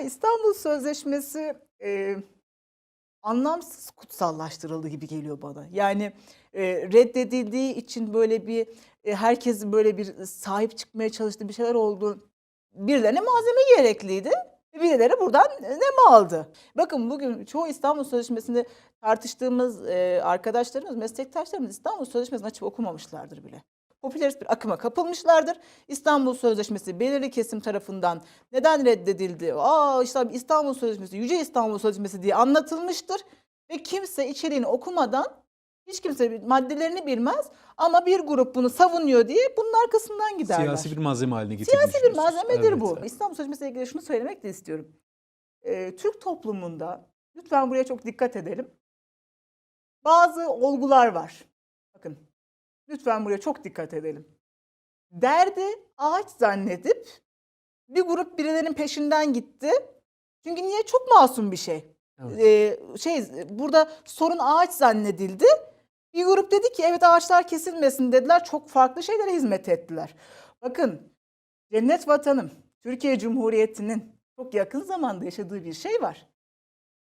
İstanbul Sözleşmesi e, anlamsız kutsallaştırıldı gibi geliyor bana. Yani e, reddedildiği için böyle bir e, herkesin böyle bir sahip çıkmaya çalıştığı bir şeyler oldu. Birilerine malzeme gerekliydi. Birileri buradan ne aldı? Bakın bugün çoğu İstanbul Sözleşmesi'nde tartıştığımız e, arkadaşlarımız, meslektaşlarımız İstanbul Sözleşmesi'ni açıp okumamışlardır bile. Popülerist bir akıma kapılmışlardır. İstanbul Sözleşmesi belirli kesim tarafından neden reddedildi? Aa işte İstanbul Sözleşmesi, Yüce İstanbul Sözleşmesi diye anlatılmıştır. Ve kimse içeriğini okumadan hiç kimse maddelerini bilmez ama bir grup bunu savunuyor diye bunun arkasından giderler. Siyasi bir malzeme haline getirmiş. Siyasi bir malzemedir Evet. bu. İstanbul Sözleşmesi ile ilgili şunu söylemek de istiyorum. Ee, Türk toplumunda lütfen buraya çok dikkat edelim. Bazı olgular var. Bakın lütfen buraya çok dikkat edelim. Derdi ağaç zannedip bir grup birilerinin peşinden gitti. Çünkü niye? Çok masum bir şey. Evet. Ee, şey burada sorun ağaç zannedildi. Bir grup dedi ki evet ağaçlar kesilmesin dediler. Çok farklı şeylere hizmet ettiler. Bakın cennet vatanım Türkiye Cumhuriyeti'nin çok yakın zamanda yaşadığı bir şey var.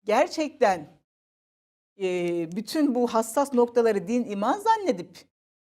Gerçekten e, bütün bu hassas noktaları din iman zannedip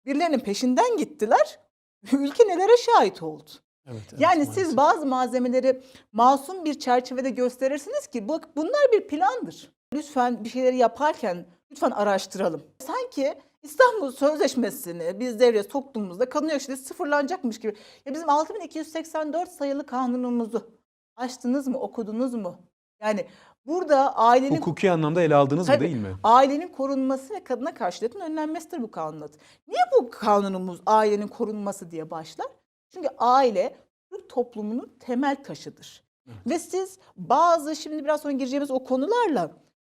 birilerinin peşinden gittiler. Ülke nelere şahit oldu. Evet, evet, Yani maalesef. siz bazı malzemeleri masum bir çerçevede gösterirsiniz ki bak bunlar bir plandır. Lütfen bir şeyleri yaparken lütfen araştıralım. Sanki İstanbul Sözleşmesi'ni biz devreye soktuğumuzda kadın yaşlığı sıfırlanacakmış gibi. Ya bizim 6284 sayılı kanunumuzu açtınız mı, okudunuz mu? Yani burada ailenin Hukuki anlamda ele aldınız mı değil mi? Ailenin korunması ve kadına karşı şiddetin önlenmesidir bu kanun adı. Niye bu kanunumuz ailenin korunması diye başlar? Çünkü aile Türk toplumunun temel taşıdır. Ve siz bazı şimdi biraz sonra gireceğimiz o konularla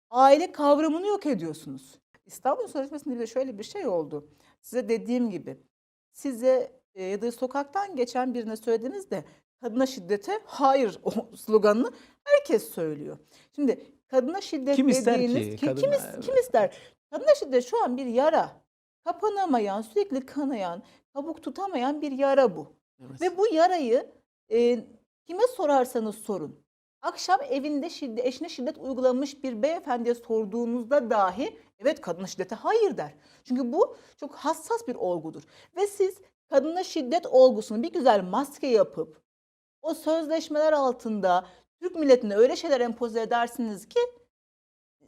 aile kavramını yok ediyorsunuz. İstanbul Sözleşmesi'nde de şöyle bir şey oldu. Size dediğim gibi size e, ya da sokaktan geçen birine söylediğinizde kadına şiddete hayır sloganını herkes söylüyor. Şimdi kadına şiddet Kim ister ki? dediğiniz ki- kim, Kadına, kim evet, ister? Kadına şiddet şu an bir yara. Kapanamayan, sürekli kanayan, kabuk tutamayan bir yara bu. Evet. Ve bu yarayı e, kime sorarsanız sorun. Akşam evinde şiddet, eşine şiddet uygulamış bir beyefendiye sorduğunuzda dahi evet kadına şiddete hayır der. Çünkü bu çok hassas bir olgudur. Ve siz kadına şiddet olgusunu bir güzel maske yapıp o sözleşmeler altında Türk milletine öyle şeyler empoze edersiniz ki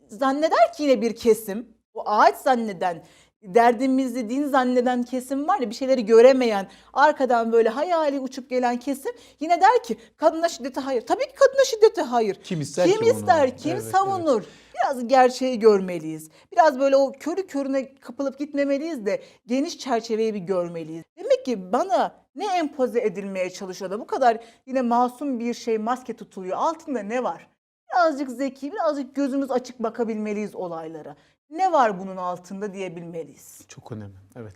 zanneder ki yine bir kesim o ağaç zanneden derdimizi din zanneden kesim var ya bir şeyleri göremeyen arkadan böyle hayali uçup gelen kesim yine der ki kadına şiddete hayır. Tabii ki kadına şiddete hayır. Kim ister Kim ki bunu? ister, kim Evet, savunur? Biraz gerçeği görmeliyiz. Biraz böyle o körü körüne kapılıp gitmemeliyiz de geniş çerçeveyi bir görmeliyiz. Demek ki bana ne empoze edilmeye çalışıyor da bu kadar yine masum bir şey maske tutuluyor. Altında ne var? Birazcık zeki, birazcık gözümüz açık bakabilmeliyiz olaylara. Ne var bunun altında diyebilmeliyiz. Çok önemli. Evet.